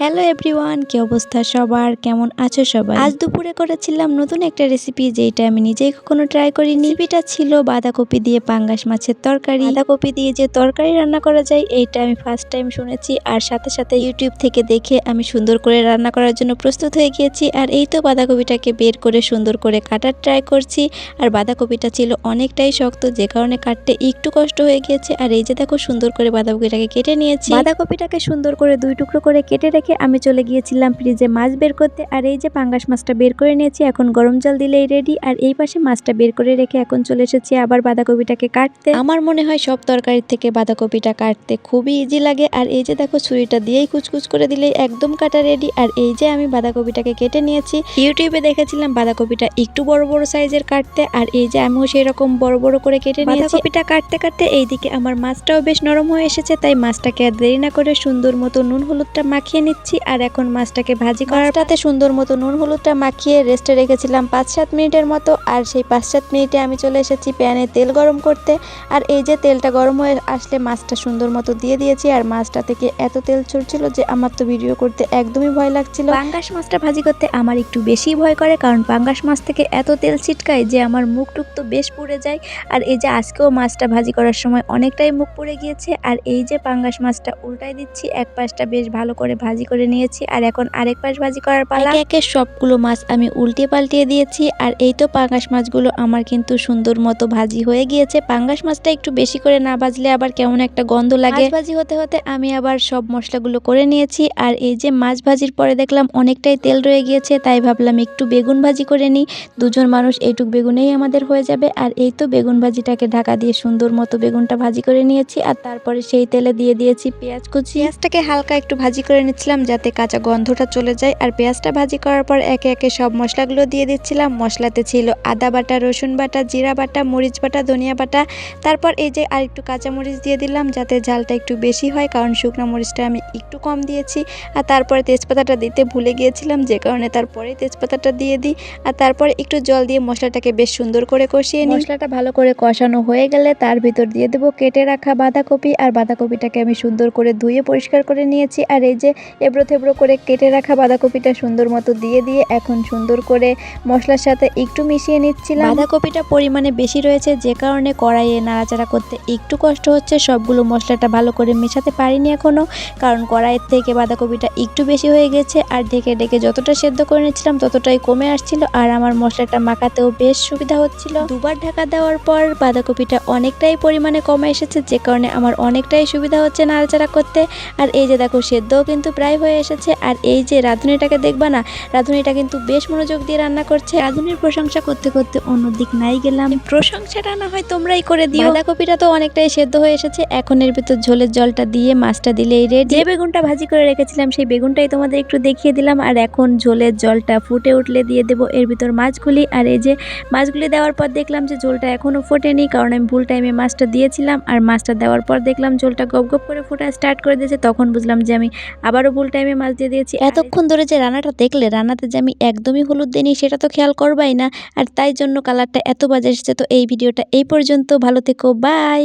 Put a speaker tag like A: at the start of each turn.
A: Hello everyone কি অবস্থা সবার? কেমন আছো সবাই? আজ দুপুরে করেছিলাম নতুন একটা রেসিপি যেটা আমি নিজেই কখনো ট্রাই করিনি। রেসিপিটা ছিল বাঁধাকপি দিয়ে পাঙ্গাস মাছের তরকারি। বাঁধাকপি দিয়ে যে তরকারি রান্না করা যায়, এইটা আমি ফার্স্ট টাইম শুনেছি আর সাথে সাথে ইউটিউব থেকে দেখে আমি সুন্দর করে রান্না করার জন্য প্রস্তুত হয়ে গিয়েছি। আর এই তো বাঁধাকপিটাকে বের করে সুন্দর করে কাটার ট্রাই করছি। আর বাঁধাকপিটা ছিল অনেকটাই শক্ত, যে কারণে কাটতে একটু কষ্ট হয়ে গিয়েছে। আর এই যে দেখো সুন্দর করে বাঁধাকপিটাকে কেটে নিয়েছি। বাঁধাকপিটাকে সুন্দর করে দুই টুকরো করে কেটে রেখে আমি চলে গিয়েছিলাম ফ্রিজে মাছ বের করতে। আর এই যে পাঙ্গাস মাছটা বের করে নিয়েছি এখন গরম জল দিলেই রেডি আর এই পাশে মাছটা বের করে রেখে এখন চলে এসেছি আবার বাঁধাকপিটাকে কাটতে। আমার মনে হয় সব তরকারির থেকে বাঁধাকপিটা কাটতে খুবই ইজি লাগে। আর এই যে দেখো ছুরিটা দিয়েই কুচকুচ করে দিলেই একদম কাটা রেডি আর এই যে আমি বাঁধাকপিটাকে কেটে নিয়েছি। ইউটিউবে দেখেছিলাম বাঁধাকপিটা একটু বড় বড় সাইজের কাটতে। আর এই যে আমিও সেই রকম বড় বড় করে কেটে নিয়েছি। বাঁধাকপিটা কাটতে কাটতে এইদিকে আমার মাছটাও বেশ নরম হয়ে এসেছে তাই মাছটাকে আর দেরি না করে সুন্দর মতো নুন হলুদটা মাখিয়ে নিচ্ছি। আর এখন মাছটাকে ভাজি করাটাতে সুন্দর মতো নুন হলুদটা মাখিয়ে রেস্টে রেখেছিলাম পাঁচ সাত মিনিটের মতো। আর সেই পাঁচ সাত মিনিটে আমি চলে এসেছি প্যানে তেল গরম করতে। আর এই যে তেলটা গরম হয়ে আসলে মাছটা সুন্দর মতো দিয়ে দিয়েছি। আর মাছটা থেকে এত তেল ছড়ছিল যে আমার তো ভিডিও করতে একদমই ভয় লাগছিল। পাঙ্গাস মাছটা ভাজি করতে আমার একটু বেশি ভয় করে কারণ পাঙ্গাস মাছ থেকে এত তেল ছিটকায় যে আমার মুখ টুক তো বেশ পুড়ে যায়। আর এই যে আজকেও মাছটা ভাজি করার সময় অনেকটাই মুখ পুড়ে গিয়েছে। আর এই যে পাঙ্গাস মাছটা উল্টাই দিচ্ছি এক পাশটা বেশ ভালো করে ভাজি করে নিয়েছি আর এখন আরেক পাশ ভাজি করার পালা। একে সবগুলো মাছ আমি উল্টিয়ে পাল্টিয়ে দিয়েছি আর এই তো পাঙ্গাস মাছগুলো আমার কিন্তু সুন্দর মতো ভাজি হয়ে গিয়েছে। পাঙ্গাস মাছটা একটু বেশি করে না ভাজলে আবার কেমন একটা গন্ধ লাগে। ভাজি হতে হতে আমি আবার সব মশলাগুলো করে নিয়েছি আর এই যে মাছ ভাজির পরে দেখলাম অনেকটাই তেল রয়ে গিয়েছে তাই ভাবলাম একটু বেগুন ভাজি করে নিই। দুজন মানুষ এইটুক বেগুনেই আমাদের হয়ে যাবে আর এই তো বেগুন ভাজিটাকে ঢাকা দিয়ে সুন্দর মতো বেগুনটা ভাজি করে নিয়েছি আর তারপরে সেই তেলে দিয়ে দিয়েছি পেঁয়াজ কুচি। পেঁয়াজটাকে হালকা একটু ভাজি করে নিচ্ছিলাম যাতে কাঁচা গন্ধটা চলে যায় আর পেঁয়াজটা ভাজি করার পর একে একে সব মশলাগুলো দিয়ে দিচ্ছিলাম। মশলাতে ছিল আদা বাটা, রসুন বাটা, জিরা বাটা, মরিচ বাটা, ধনিয়া বাটা। তারপর এই যে আর একটু কাঁচা মরিচ দিয়ে দিলাম যাতে ঝালটা একটু বেশি হয় কারণ শুকনো মরিচটা আমি একটু কম দিয়েছি। আর তারপরে তেজপাতাটা দিতে ভুলে গিয়েছিলাম যে কারণে তারপরে তেজপাতাটা দিয়ে দিই। আর তারপরে একটু জল দিয়ে মশলাটাকে বেশ সুন্দর করে কষিয়ে নিই। মশলাটা ভালো করে কষানো হয়ে গেলে তার ভিতর দিয়ে দেবো কেটে রাখা বাঁধাকপি। আর বাঁধাকপিটাকে আমি সুন্দর করে ধুয়ে পরিষ্কার করে নিয়েছি। আর এই যে এবড়ো থেবড়ো করে কেটে রাখা বাঁধাকপিটা সুন্দর মতো দিয়ে দিয়ে এখন সুন্দর করে মশলার সাথে একটু মিশিয়ে নিচ্ছিলাম। বাঁধাকপিটা পরিমাণে বেশি রয়েছে, যে কারণে কড়াইয়ে নাড়াচাড়া করতে একটু কষ্ট হচ্ছে। সবগুলো মশলাটা ভালো করে মেশাতে পারিনি এখনও কারণ কড়াইয়ের থেকে বাঁধাকপিটা একটু বেশি হয়ে গেছে আর ঢেকে ঢেকে যতটা সেদ্ধ করে নিচ্ছিলাম ততটাই কমে আসছিল আর আমার মশলাটা মাখাতেও বেশ সুবিধা হচ্ছিল। দুবার ঢাকা দেওয়ার পর বাঁধাকপিটা অনেকটাই পরিমাণে কমে এসেছে, যে কারণে আমার অনেকটাই সুবিধা হচ্ছে নাড়াচাড়া করতে। আর এই যে দেখো, সেদ্ধও কিন্তু প্রায় হয়ে এসেছে আর এই যে রাঁধুনিটাকে দেখবা না রাঁধুনিটা কিন্তু বেশ মনোযোগ দিয়ে রান্না করছে। রাঁধুনির প্রশংসা করতে করতে অন্য দিক নাই গেলাম। প্রশংসাটা না হয় তোমরাই করে দিও। বাঁধাকপিটা তো অনেকটাই সেদ্ধ হয়ে এসেছে। এখন এর ভিতর ঝোলের জলটা দিয়ে মাছটা দিলেই রেডি যে বেগুনটা ভাজি করে রেখেছিলাম সেই বেগুনটাই তোমাদের একটু দেখিয়ে দিলাম। আর এখন ঝোলের জলটা ফুটে উঠলে দিয়ে দেবো এর ভিতর মাছগুলি। আর এই যে মাছগুলি দেওয়ার পর দেখলাম যে ঝোলটা এখনও ফোটেনি কারণ আমি ভুল টাইমে মাছটা দিয়েছিলাম। আর মাছটা দেওয়ার পর দেখলাম ঝোলটা গপ গপ করে ফোটা স্টার্ট করে দিয়েছে। তখন বুঝলাম যে আমি আবারও ভুল টাইমে মাছ দিয়ে দিয়েছি। এতক্ষণ ধরে যে রান্নাটা দেখলে, রান্নাতে যে আমি একদমই হলুদ দিইনি সেটা তো খেয়াল করবাই না। আর তাই জন্য কালারটা এত বাজে এসেছে, তো এই ভিডিওটা এই পর্যন্ত। ভালো থেকো বাই